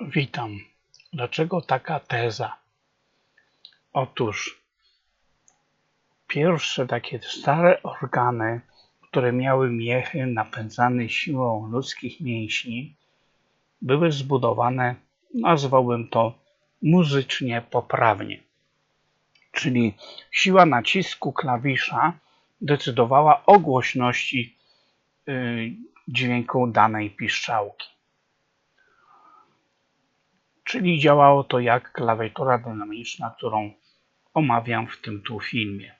Witam. Dlaczego taka teza? Otóż pierwsze takie stare organy, które miały miechy napędzane siłą ludzkich mięśni, były zbudowane, nazwałbym to muzycznie poprawnie. Czyli siła nacisku klawisza decydowała o głośności y, dźwięku danej piszczałki. Czyli działało to jak klawiatura dynamiczna, którą omawiam w tym tu filmie.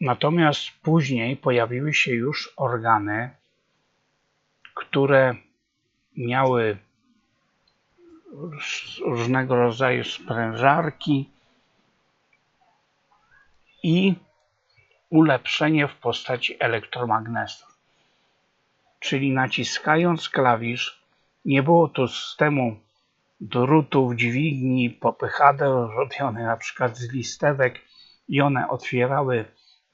Natomiast później pojawiły się już organy, które miały różnego rodzaju sprężarki i ulepszenie w postaci elektromagnetów. Czyli naciskając klawisz, nie było tu systemu drutów, dźwigni, popychadeł robione na przykład z listewek i one otwierały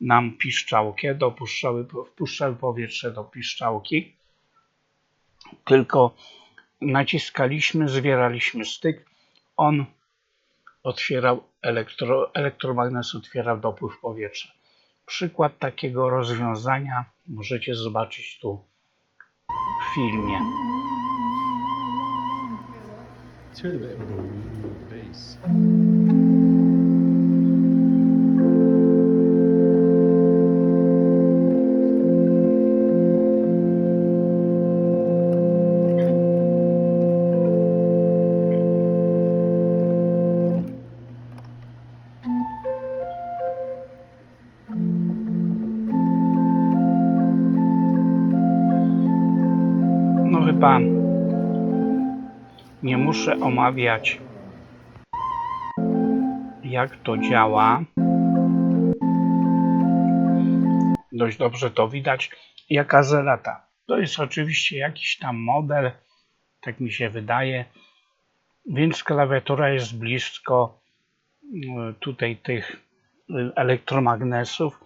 nam piszczałkę, dopuszczały, wpuszczały powietrze do piszczałki, tylko naciskaliśmy, zwieraliśmy styk, on otwierał elektro, elektromagnes otwierał dopływ powietrza. Przykład takiego rozwiązania możecie zobaczyć tu w filmie. Let's hear the bass. Pan. Nie muszę omawiać jak to działa. Dość dobrze to widać. Jaka zaleta? To jest oczywiście jakiś tam model, tak mi się wydaje, więc klawiatura jest blisko y, tutaj tych y, elektromagnesów.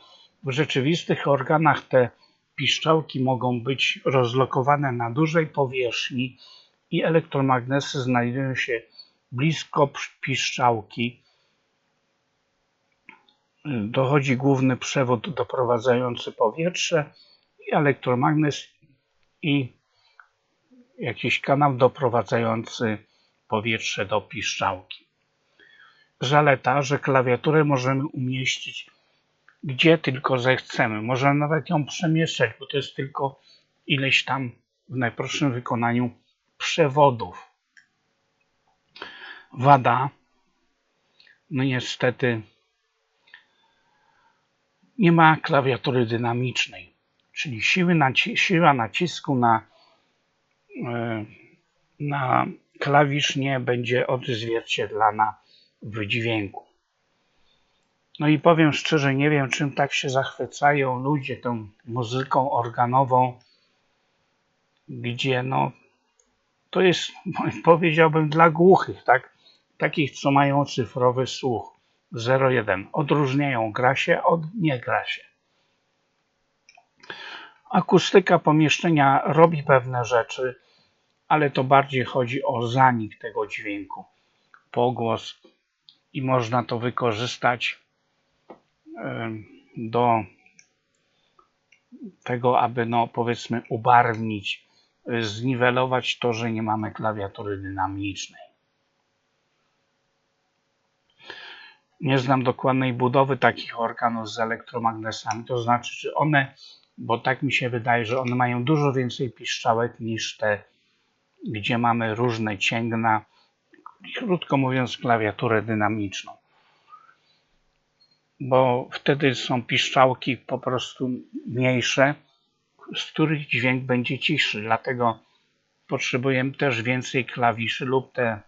W rzeczywistych organach te piszczałki mogą być rozlokowane na dużej powierzchni i elektromagnesy znajdują się blisko piszczałki. Dochodzi główny przewód doprowadzający powietrze i elektromagnes i jakiś kanał doprowadzający powietrze do piszczałki. Zaleta, że klawiaturę możemy umieścić gdzie tylko zechcemy. Możemy nawet ją przemieszczać, bo to jest tylko ileś tam w najprostszym wykonaniu przewodów. Wada, no niestety nie ma klawiatury dynamicznej, czyli siły naci siła nacisku na, e, na klawisz nie będzie odzwierciedlana w dźwięku. No i powiem szczerze, nie wiem czym tak się zachwycają ludzie tą muzyką organową, gdzie no to jest, powiedziałbym, dla głuchych, tak? Takich, co mają cyfrowy słuch 0,1. Odróżniają gra się od nie gra się. Akustyka pomieszczenia robi pewne rzeczy, ale to bardziej chodzi o zanik tego dźwięku, pogłos i można to wykorzystać do tego, aby no powiedzmy ubarwnić, zniwelować to, że nie mamy klawiatury dynamicznej. Nie znam dokładnej budowy takich organów z elektromagnesami, to znaczy, czy one, bo tak mi się wydaje, że one mają dużo więcej piszczałek niż te, gdzie mamy różne cięgna, krótko mówiąc, klawiaturę dynamiczną bo wtedy są piszczałki po prostu mniejsze, z których dźwięk będzie ciszy. Dlatego potrzebujemy też więcej klawiszy lub te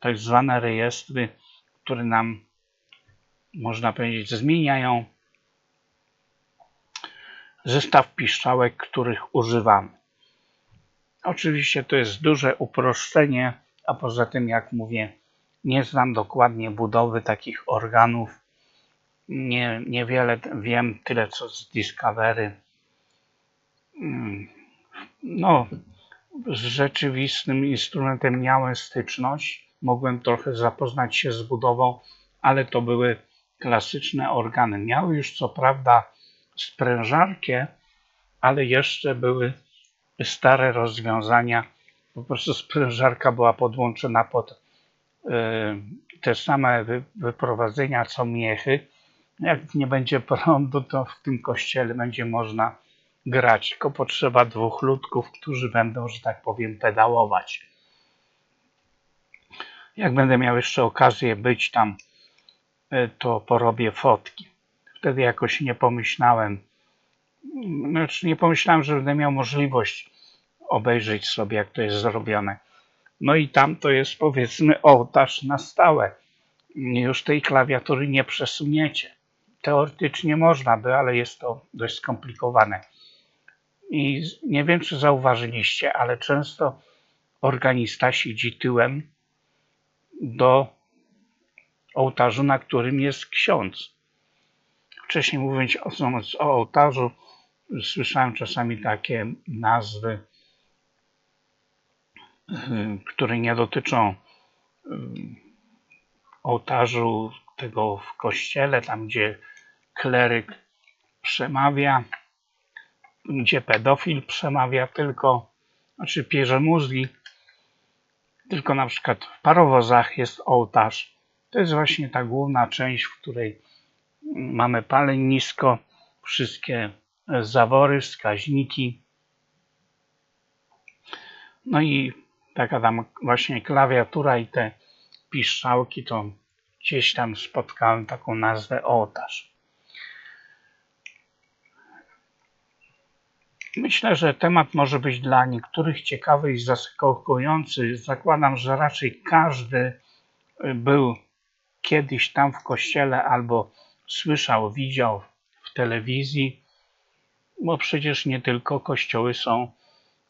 tak zwane rejestry, które nam, można powiedzieć, zmieniają zestaw piszczałek, których używamy. Oczywiście to jest duże uproszczenie, a poza tym, jak mówię, nie znam dokładnie budowy takich organów, nie, niewiele wiem, tyle co z Discovery. No, z rzeczywistym instrumentem miałem styczność. Mogłem trochę zapoznać się z budową, ale to były klasyczne organy. Miały już co prawda sprężarkę, ale jeszcze były stare rozwiązania. Po prostu sprężarka była podłączona pod e, te same wy- wyprowadzenia co miechy. Jak nie będzie prądu, to w tym kościele będzie można grać. Tylko potrzeba dwóch ludków, którzy będą, że tak powiem, pedałować. Jak będę miał jeszcze okazję być tam, e, to porobię fotki. Wtedy jakoś nie pomyślałem, znaczy nie pomyślałem, że będę miał możliwość obejrzeć sobie, jak to jest zrobione. No i tam to jest powiedzmy ołtarz na stałe. Już tej klawiatury nie przesuniecie. Teoretycznie można by, ale jest to dość skomplikowane. I nie wiem, czy zauważyliście, ale często organista siedzi tyłem do ołtarzu, na którym jest ksiądz. Wcześniej mówiąc o, ołtarzu, słyszałem czasami takie nazwy, y, które nie dotyczą y, ołtarzu tego w kościele, tam gdzie kleryk przemawia, gdzie pedofil przemawia tylko, znaczy pierze mózgi, tylko na przykład w parowozach jest ołtarz. To jest właśnie ta główna część, w której mamy palenisko, wszystkie zawory, wskaźniki. No i taka tam właśnie klawiatura i te piszczałki, to gdzieś tam spotkałem taką nazwę ołtarz. Myślę, że temat może być dla niektórych ciekawy i zaskakujący. Zakładam, że raczej każdy y, był kiedyś tam w kościele albo słyszał, widział w telewizji, bo przecież nie tylko kościoły są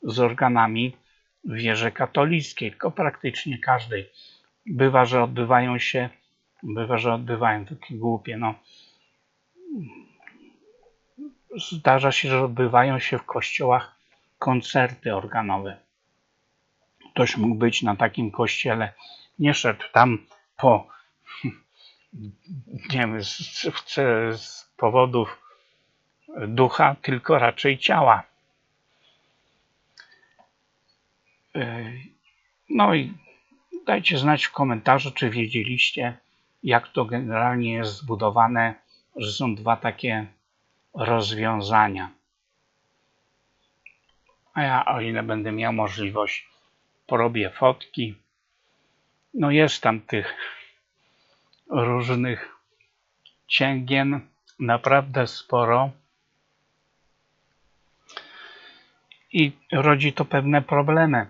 z organami wierze katolickiej, tylko praktycznie każdej. Bywa, że odbywają się, bywa, że odbywają takie głupie, no. Zdarza się, że odbywają się w kościołach koncerty organowe. Ktoś mógł być na takim kościele, nie szedł tam po, nie wiem, z, z, z powodów ducha, tylko raczej ciała. Yy, No i dajcie znać w komentarzu, czy wiedzieliście, jak to generalnie jest zbudowane, że są dwa takie rozwiązania. A ja, o ile będę miał możliwość, porobię fotki. No jest tam tych różnych cięgien naprawdę sporo. I rodzi to pewne problemy.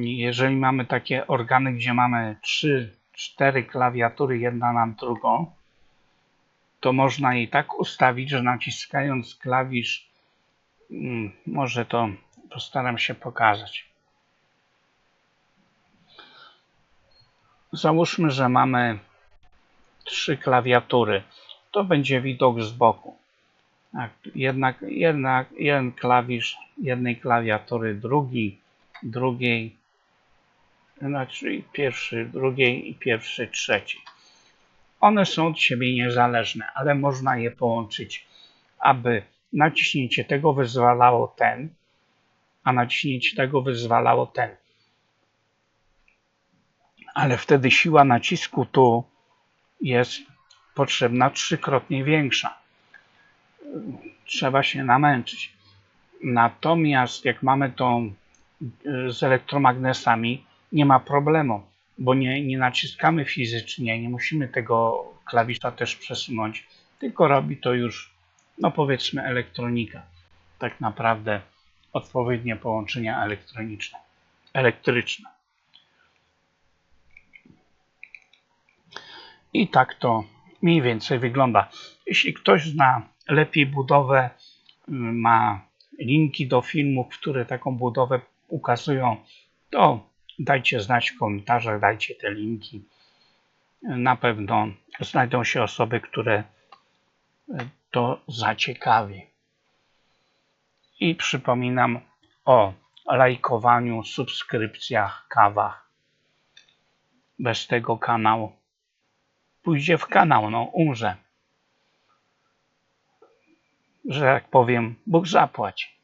Jeżeli mamy takie organy, gdzie mamy trzy, cztery klawiatury jedna nad drugą, to można je tak ustawić, że naciskając klawisz, mm, może to postaram się pokazać. Załóżmy, że mamy trzy klawiatury. To będzie widok z boku. Tak, jednak, jednak jeden klawisz jednej klawiatury, drugi, drugiej, znaczy pierwszy, drugiej i pierwszy, trzeci. One są od siebie niezależne, ale można je połączyć, aby naciśnięcie tego wyzwalało ten, a naciśnięcie tego wyzwalało ten. Ale wtedy siła nacisku tu jest potrzebna trzykrotnie większa. Trzeba się namęczyć. Natomiast jak mamy to y, z elektromagnesami, nie ma problemu, bo nie, nie naciskamy fizycznie, nie musimy tego klawisza też przesunąć, tylko robi to już, no powiedzmy, elektronika. Tak naprawdę odpowiednie połączenia elektroniczne, elektryczne. I tak to mniej więcej wygląda. Jeśli ktoś zna lepiej budowę, ma linki do filmów, które taką budowę ukazują, to Dajcie znać w komentarzach, dajcie te linki. Na pewno znajdą się osoby, które to zaciekawi. I przypominam o lajkowaniu, subskrypcjach, kawach. Bez tego kanał pójdzie w kanał, no umrze. Że tak powiem, Bóg zapłać.